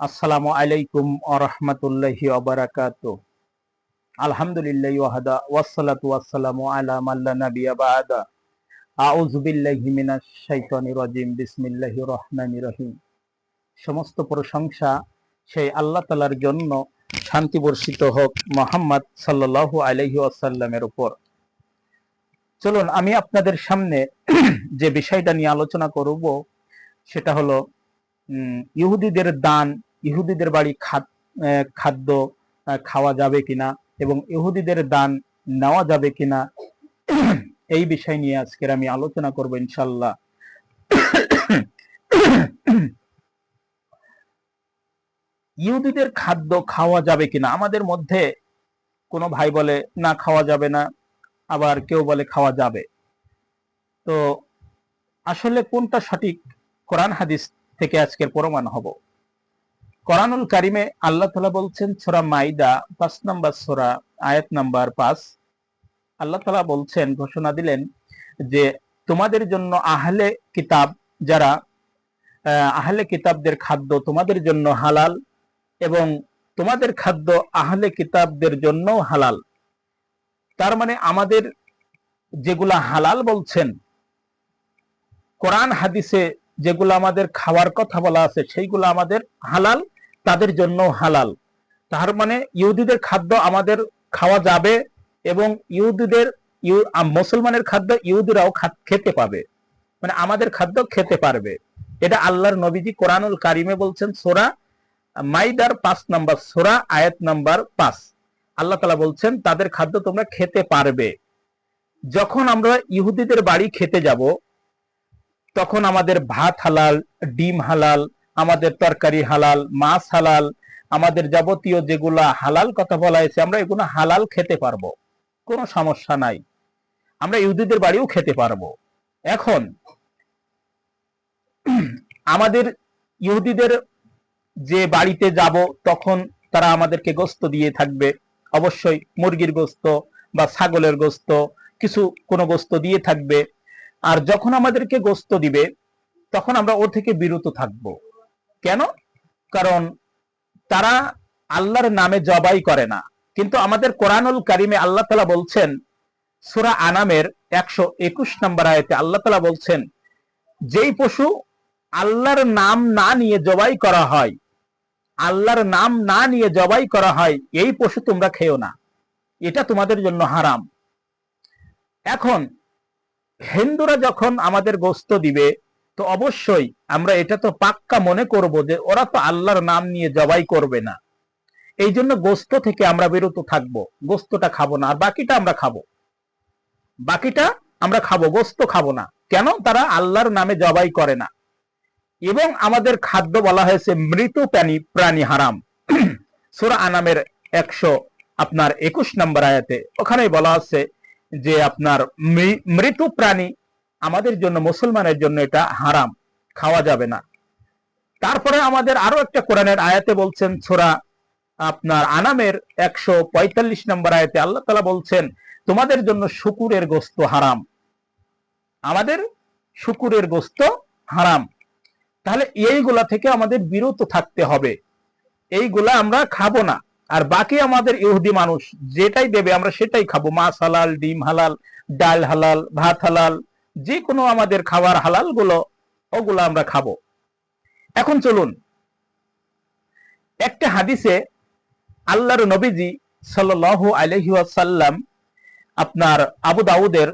আসসালামু আলাইকুম আরহামতুল্লাহি অবরাকাত আলহামদুলিল্লাহ ওয়াহাদা নাবিয়া রহিম। সমস্ত প্রশংসা সেই আল্লাহ তাআলার জন্য শান্তি বর্ষিত হোক মোহাম্মদ সাল্লাল্লাহু আলাইহি ওয়াসাল্লামের উপর। চলুন, আমি আপনাদের সামনে যে বিষয়টা নিয়ে আলোচনা করব, সেটা হলো ইহুদিদের দান ইহুদিদের বাড়ি খাদ্য খাওয়া যাবে কিনা এবং ইহুদিদের দান নেওয়া যাবে কিনা, এই বিষয় নিয়ে আজকের আমি আলোচনা করব ইনশাল্লাহ ইহুদিদের খাদ্য খাওয়া যাবে কিনা? আমাদের মধ্যে কোনো ভাই বলে, না, খাওয়া যাবে না। আবার কেউ বলে, খাওয়া যাবে। তো আসলে কোনটা সঠিক? কোরআন হাদিস থেকে আজকের প্রমাণ হব। কোরআনুল কারিমে আল্লাহ তালা বলছেন, সোরা মাইদা, পাঁচ নাম্বার সোরা, আয়াত নাম্বার পাঁচ। আল্লাহ তালা বলছেন, ঘোষণা দিলেন যে তোমাদের জন্য আহলে কিতাব যারা আহলে কিতাবদের খাদ্য তোমাদের জন্য হালাল এবং তোমাদের খাদ্য আহলে কিতাবদের জন্য হালাল। তার মানে আমাদের যেগুলা হালাল বলছেন, কোরআন হাদিসে যেগুলো আমাদের খাওয়ার কথা বলা আছে, সেইগুলো আমাদের হালাল। তাদের জন্য হালাল। তার মানে ইহুদিদের খাদ্য আমাদের খাওয়া যাবে এবং ইহুদিদের মুসলমানের খাদ্য ইহুদিরাও খেতে পাবে। মানে আমাদের খাদ্য খেতে পারবে। এটা আল্লাহর নবীজি কোরআনুল কারিমে বলছেন সোরা মাইদার পাঁচ নাম্বার, সোরা আয়াত নাম্বার পাঁচ। আল্লাহ তালা বলছেন, তাদের খাদ্য তোমরা খেতে পারবে। যখন আমরা ইহুদিদের বাড়ি খেতে যাব, তখন আমাদের ভাত হালাল, ডিম হালাল আমাদের তরকারি হালাল, মাছ হালাল, আমাদের যাবতীয় যেগুলা হালাল কথা বলা হয়েছে, আমরা এগুলো হালাল খেতে পারব। কোনো সমস্যা নাই। আমরা ইহুদিদের বাড়িও খেতে পারব। এখন, আমাদের ইহুদিদের যে বাড়িতে যাব, তখন তারা আমাদেরকে গোস্ত দিয়ে থাকবে। অবশ্যই মুরগির গোস্ত বা ছাগলের গোস্ত, কিছু কোনো গোস্ত দিয়ে থাকবে। আর যখন আমাদেরকে গোস্ত দিবে, তখন আমরা ওর থেকে বিরত থাকব। কেন? কারণ তারা আল্লাহর নামে জবাই করে না। কিন্তু আমাদের কোরআনুল কারিমে আল্লাহ তালা বলছেন, সুরা আনামের একশো একুশ নম্বর আয়তে আল্লাহ তালা বলছেন, যেই পশু আল্লাহর নাম না নিয়ে জবাই করা হয়, আল্লাহর নাম না নিয়ে জবাই করা হয়, এই পশু তোমরা খেও না। এটা তোমাদের জন্য হারাম। এখন হিন্দুরা যখন আমাদের গোস্ত দিবে তো অবশ্যই আমরা এটা তো পাক্কা মনে করব যে ওরা তো আল্লাহর নাম নিয়ে জবাই করবে না। এই জন্য গোস্ত থেকে আমরা বিরত থাকব। গোস্তটা খাব না, আর বাকিটা আমরা খাব। বাকিটা আমরা খাব, গোস্ত খাব না। কেন? তারা আল্লাহর নামে জবাই করে না। এবং আমাদের খাদ্য বলা হয়েছে মৃত প্রাণী প্রাণী হারাম। সুরা আনামের একশো আপনার একুশ নম্বর আয়াতে ওখানেই বলা আছে যে আপনার মৃত প্রাণী আমাদের জন্য, মুসলমানের জন্য এটা হারাম, খাওয়া যাবে না। তারপরে আমাদের আরও একটা কোরআনের আয়াতে বলছেন ছোরা আপনার আনামের একশো পঁয়তাল্লিশ নম্বর আয়াতে আল্লাহ তালা বলছেন, তোমাদের জন্য শুকুরের গোস্ত হারাম। আমাদের শুকুরের গোস্ত হারাম। তাহলে এইগুলা থেকে আমাদের বিরত থাকতে হবে। এইগুলা আমরা খাব না। আর বাকি আমাদের ইহুদি মানুষ যেটাই দেবে, আমরা সেটাই খাব। মাছ হালাল, ডিম হালাল, ডাল হালাল, ভাত হালাল যে কোনো আমাদের খাবার হালালগুলো ওগুলো আমরা খাব। এখন চলুন, একটা হাদিসে আল্লাহর নবীজি সাল্লাল্লাহু আলাইহি ওয়াসাল্লাম আপনার আবু দাউদের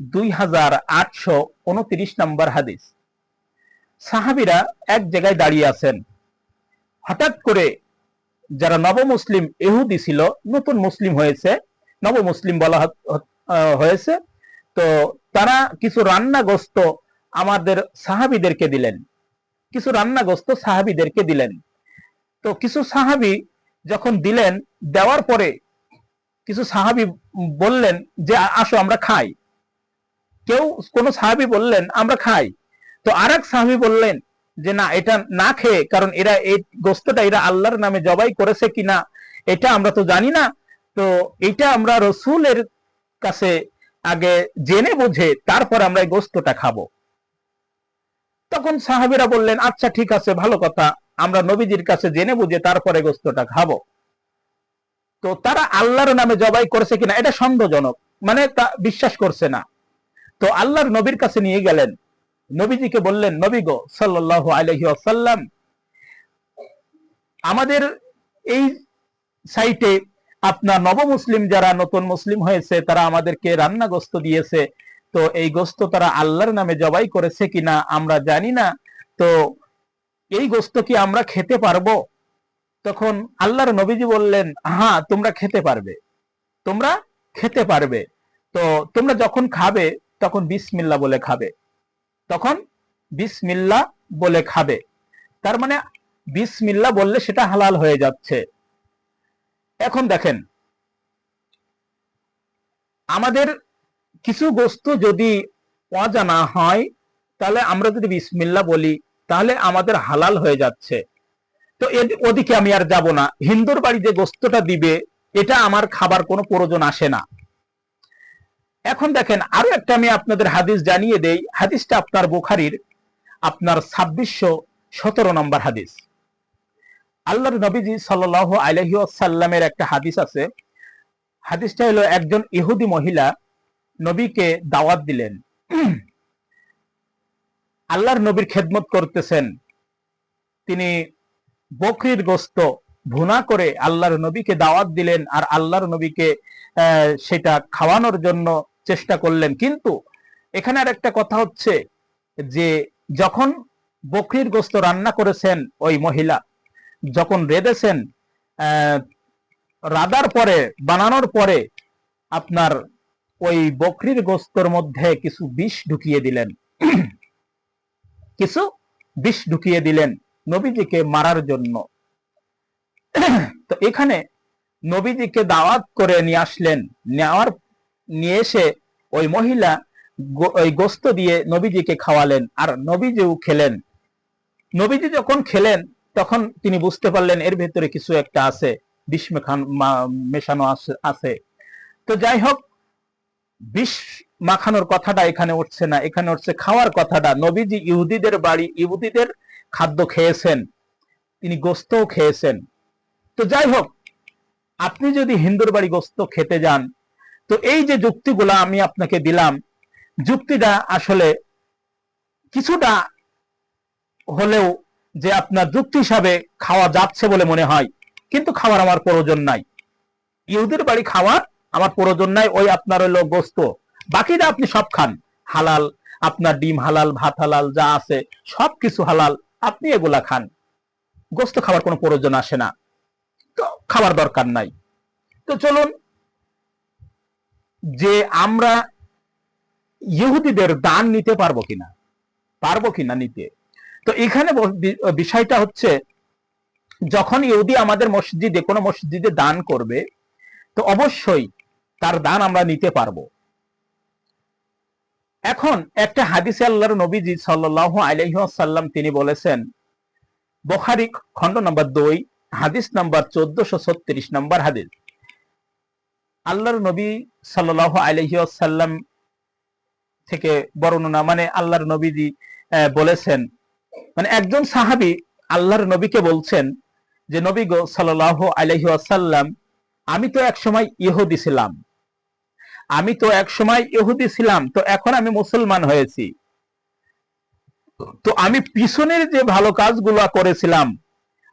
দুই হাজার আটশো উনত্রিশ নম্বর হাদিস। সাহাবিরা এক জায়গায় দাঁড়িয়ে আছেন। হঠাৎ করে যারা নব মুসলিম এহুদি ছিল, নতুন মুসলিম হয়েছে নব মুসলিম বলা হয়েছে তো তারা কিছু রান্নাগ্রস্ত আমাদের সাহাবিদেরকে দিলেন। কিছু রান্নাগ্রস্ত সাহাবিদেরকে দিলেন। তো কিছু সাহাবি যখন দিলেন, দেওয়ার পরে কিছু সাহাবি বললেন যে, আসো, আমরা খাই। কেউ, কোন সাহাবি বললেন, আমরা খাই। তো আর এক সাহাবি বললেন যে, না, এটা না খেয়ে, কারণ এরা এই গোস্তটা এরা আল্লাহর নামে জবাই করেছে কিনা, এটা আমরা তো জানি না। তো এটা আমরা রসুলের কাছে আগে জেনে বুঝে তারপর আমরা এই গোস্তটা খাব। তখন সাহাবিরা বললেন আচ্ছা ঠিক আছে, ভালো কথা। আমরা নবীজির কাছে জেনে বুঝে তারপরে গোস্তটা খাব। তো তারা আল্লাহর নামে জবাই করেছে কিনা, এটা সন্দেহজনক। মানে তা বিশ্বাস করছে না। তো আল্লাহর নবীর কাছে নিয়ে গেলেন। নবীজিকে বললেন, নবী গো সাল্লাহ আলহি আসাল্লাম আমাদের এই সাইটে আপনার নবমুসলিম যারা নতুন মুসলিম হয়েছে, তারা আমাদেরকে রান্না গোস্ত দিয়েছে। তো এই গোস্ত তারা আল্লাহর নামে জবাই করেছে কিনা আমরা জানি না। তো এই গোস্ত কি আমরা খেতে পারব? তখন আল্লাহর নবীজি বললেন হ্যাঁ তোমরা খেতে পারবে। তোমরা খেতে পারবে। তো তোমরা যখন খাবে, তখন বিসমিল্লা বলে খাবে। তখন বিসমিল্লা বলে খাবে। তার মানে বিসমিল্লা বললে সেটা হালাল হয়ে যাচ্ছে। এখন দেখেন, আমাদের কিছু বস্তু যদি অজানা হয়, তাহলে আমরা যদি বিসমিল্লা বলি, তাহলে আমাদের হালাল হয়ে যাচ্ছে। তো ওদিকে আমি আর যাব না। হিন্দুর বাড়ি যে গোস্তটা দিবে, এটা আমার খাবার কোনো প্রয়োজন আসে না। এখন দেখেন, আরও একটা আমি আপনাদের হাদিস জানিয়ে দেই। হাদিসটা আপনার বুখারির, আপনার ছাব্বিশশো সতেরো নম্বর হাদিস। আল্লাহর নবীজি সাল আলহি সাল্লামের একটা হাদিস আছে। হাদিসটা হলো, একজন ইহুদি মহিলা নবীকে দাওয়াত দিলেন। আল্লাহর নবীর খেদমত করতেছেন। তিনি বকরির গোস্ত ভুনা করে আল্লাহর নবীকে দাওয়াত দিলেন আর আল্লাহর নবীকে সেটা খাওয়ানোর জন্য চেষ্টা করলেন। কিন্তু এখানে আর একটা কথা হচ্ছে যে, যখন বকরির গোস্ত রান্না করেছেন ওই মহিলা যখন রেঁধেছেন রাদার পরে, বানানোর পরে আপনার ওই বকরির গোস্তর মধ্যে কিছু বিষ ঢুকিয়ে দিলেন। কিছু বিষ ঢুকিয়ে দিলেন নবীজিকে মারার জন্য। তো এখানে নবীজিকে দাওয়াত করে নিয়ে আসলেন। নেওয়ার, নিয়ে এসে ওই মহিলা ওই গোস্ত দিয়ে নবীজিকে খাওয়ালেন আর নবীজিও খেলেন। নবীজি যখন খেলেন তখন তিনি বুঝতে পারলেন এর ভেতরে কিছু একটা আছে বিষ মেশানো আছে। তো যাই হোক, বিষ মাখানোর কথাটা এখানে উঠছে না, এখানে উঠছে খাওয়ার কথাটা। নবীজি ইহুদিদের বাড়ি, ইহুদিদের খাদ্য খেয়েছেন, তিনি গোস্তও খেয়েছেন। তো যাই হোক, আপনি যদি হিন্দুর বাড়ি গোস্ত খেতে যান, তো এই যে যুক্তিগুলো আমি আপনাকে দিলাম, যুক্তিটা আসলে কিছুটা হলেও যে আপনার যুক্তি হিসাবে খাওয়া যাচ্ছে বলে মনে হয়, কিন্তু খাওয়ার আমার প্রয়োজন নাই। ইহুদের বাড়ি খাওয়ার আমার প্রয়োজন নাই, ওই আপনার হলো গোস্ত। বাকিটা আপনি সব খান। হালাল, আপনার ডিম হালাল, ভাত হালাল, যা আছে, সব কিছু হালাল, আপনি এগুলা খান। গোস্ত খাবার কোনো প্রয়োজন আসে না। তো খাবার দরকার নাই। তো চলুন, যে আমরা ইহুদিদের দান নিতে পারব কিনা পারব কিনা নিতে? তো এখানে বিষয়টা হচ্ছে, যখন ইহুদি আমাদের মসজিদে, কোনো মসজিদে দান করবে, তো অবশ্যই তার দান আমরা নিতে পারব। এখন একটা হাদিসে আল্লাহর নবীজি সাল্লাহ আলহাসাল্লাম তিনি বলেছেন, বখারি খন্ড নম্বর দুই, হাদিস নাম্বার চোদ্দশো ছত্রিশ নম্বর হাদিস। আল্লাহর নবী সাল্লাহ আলহিসাল্লাম থেকে বর্ণনা মানে আল্লাহর নবীজি বলেছেন মানে একজন সাহাবি আল্লাহর নবীকে বলছেন যে, নবী গো সাল্লাহ আলহিসাল্লাম আমি তো এক সময় ইহুদি ছিলাম। আমি তো এক সময় ইহুদি ছিলাম, তো এখন আমি মুসলমান হয়েছি। তো আমি পিছনের যে ভালো কাজগুলো করেছিলাম,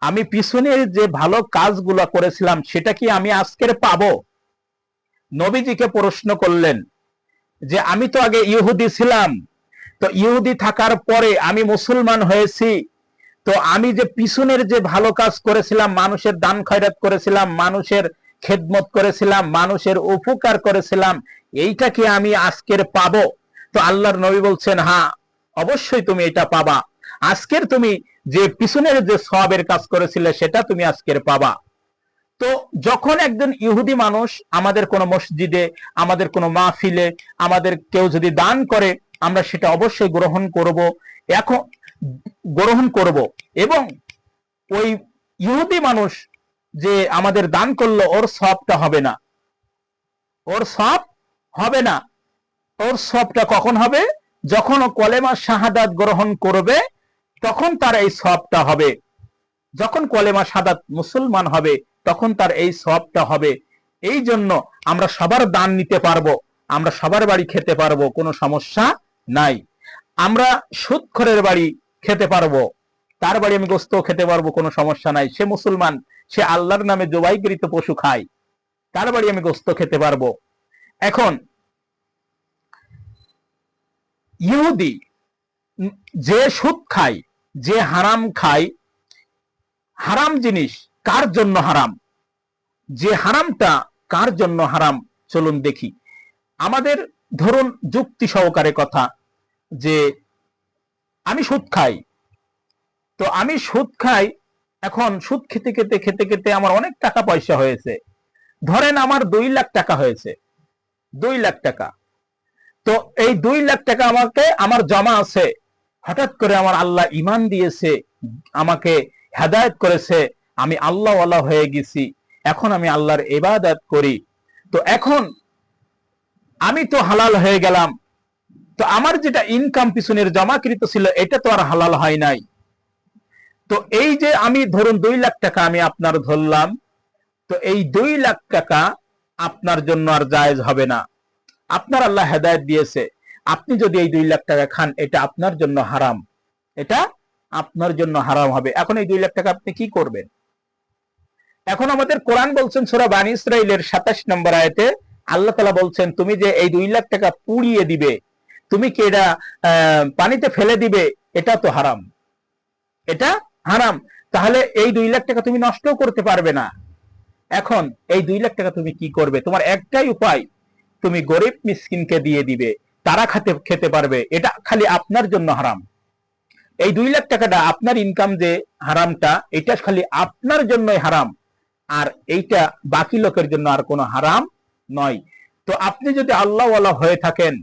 আমি পিছনের যে ভালো কাজগুলো করেছিলাম, সেটা কি আমি আজকের পাবো? নবীজিকে প্রশ্ন করলেন যে, আমি তো আগে ইহুদি ছিলাম তো ইহুদি থাকার পরে আমি মুসলমান হয়েছি। তো আমি যে পিছনের যে ভালো কাজ করেছিলাম, মানুষের দান খয়রাত করেছিলাম, মানুষের খেদমত করেছিলাম, মানুষের উপকার করেছিলাম, এইটা কি আমি আজকের পাবো? তো আল্লাহর নবী বলছেন হ্যাঁ অবশ্যই তুমি এটা পাবা। আজকের তুমি যে পিছনের যে সবের কাজ করেছিলে, সেটা তুমি আজকের পাবা। তো যখন একজন ইহুদি মানুষ আমাদের কোনো মসজিদে, আমাদের কোনো মাহফিলে, আমাদের কেউ যদি দান করে আমরা সেটা অবশ্যই গ্রহণ করব। এখন গ্রহণ করব এবং ওই ইহুদি মানুষ যে আমাদের দান করল, ওর সবটা হবে না। ওর সব হবে না। ওর সবটা কখন হবে? যখন ও কলেমা শাহাদাত গ্রহণ করবে, তখন তার এই সবটা হবে। যখন কলেমা সাদাত মুসলমান হবে, তখন তার এই সবটা হবে। এই জন্য আমরা সবার দান নিতে পারব, আমরা সবার বাড়ি খেতে পারব, কোনো সমস্যা নাই। আমরা সুদখরের বাড়ি খেতে পারব। তার বাড়ি আমি গোস্ত খেতে পারব, কোনো সমস্যা নাই। সে মুসলমান, সে আল্লাহর নামে জবাইকৃত পশু খায়। তার বাড়ি আমি গোস্ত খেতে পারব। এখন, ইহুদি যে সুদ খায়, যে হারাম খায়, হারাম জিনিস কার জন্য হারাম? যে হারামটা কার জন্য হারাম? চলুন দেখি। আমাদের ধরুন যুক্তি সহকারে কথা যে, আমি সুদ খাই। তো আমি সুদ খাই, এখন সুদ খেতে খেতে খেতে খেতে আমার অনেক টাকা পয়সা হয়েছে। ধরেন আমার দুই লাখ টাকা হয়েছে, দুই লাখ টাকা। তো এই দুই লাখ টাকা আমাকে, আমার জমা আছে। হঠাৎ করে আমার আল্লাহ ইমান দিয়েছে, আমাকে হেদায়ত করেছে, আমি আল্লাহওয়ালা হয়ে গেছি, এখন আমি আল্লাহর ইবাদত করি। তো এখন আমি তো হালাল হয়ে গেলাম। তো আমার যেটা ইনকাম পিছনের জমাকৃত ছিল, এটা তো আর হালাল হয় নাই। তো এই যে আমি ধরুন দুই লাখ টাকা আমি আপনার ধরলাম, তো এই দুই লাখ টাকা আপনার জন্য আর জায়েজ হবে না। আপনার আল্লাহ হেদায়ত দিয়েছে। আপনি যদি এই দুই লাখ টাকা খান, এটা আপনার জন্য হারাম। এটা আপনার জন্য হারাম হবে। এখন এই দুই লাখ টাকা আপনি কি করবেন? এখন আমাদের কোরআন বলছেন, সুরা বানী ইসরাইলের সাতাশ নম্বর আয়তে আল্লাহ তালা বলছেন, তুমি যে এই দুই লাখ টাকা পুড়িয়ে দিবে, তুমি কি এটা পানিতে ফেলে দিবে, এটা তো হারাম। এটা হারাম। তাহলে এই দুই লাখ টাকা তুমি নষ্টও করতে পারবে না। এখন এই দুই লাখ টাকা তুমি কি করবে? তোমার একটাই উপায়, তুমি গরিব মিসকিনকে দিয়ে দিবে, তারা খেতে খেতে পারবে। এটা খালি আপনার জন্য হারাম। এই দুই লাখ টাকাটা আপনার ইনকাম যে হারামটা, এটা খালি আপনার জন্যই হারাম। আর এইটা বাকি লোকের জন্য আর কোনো হারাম নয়। তো আপনি যদি আল্লাহওয়ালা হয়ে থাকেন,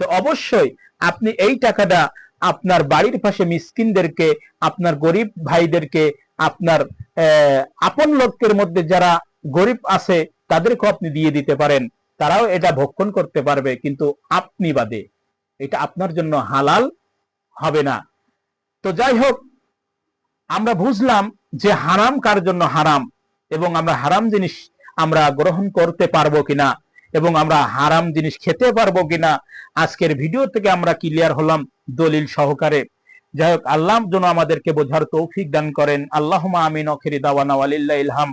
তো অবশ্যই আপনি এই টাকাটা আপনার বাড়ির পাশে মিসকিনদেরকে, আপনার গরিব ভাইদেরকে, আপনার আপন লোকের মধ্যে যারা গরিব আছে, তাদেরকেও আপনি দিয়ে দিতে পারেন। তারাও এটা ভক্ষণ করতে পারবে, কিন্তু আপনি বাদে। এটা আপনার জন্য হালাল হবে না। তো যাই হোক, আমরা বুঝলাম যে হারাম কার জন্য হারাম, এবং আমরা হারাম জিনিস আমরা গ্রহণ করতে পারব কিনা এবং আমরা হারাম জিনিস খেতে পারব কিনা, আজকের ভিডিও থেকে আমরা ক্লিয়ার হলাম দলিল সহকারে। যাই হোক, আল্লাহ যেন আমাদেরকে বোঝার তৌফিক দান করেন। আল্লাহ আমিন ইলহাম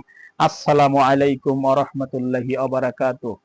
আসসালামু আলাইকুম ওয়া রাহমাতুল্লাহি ওয়া বারাকাতুহু।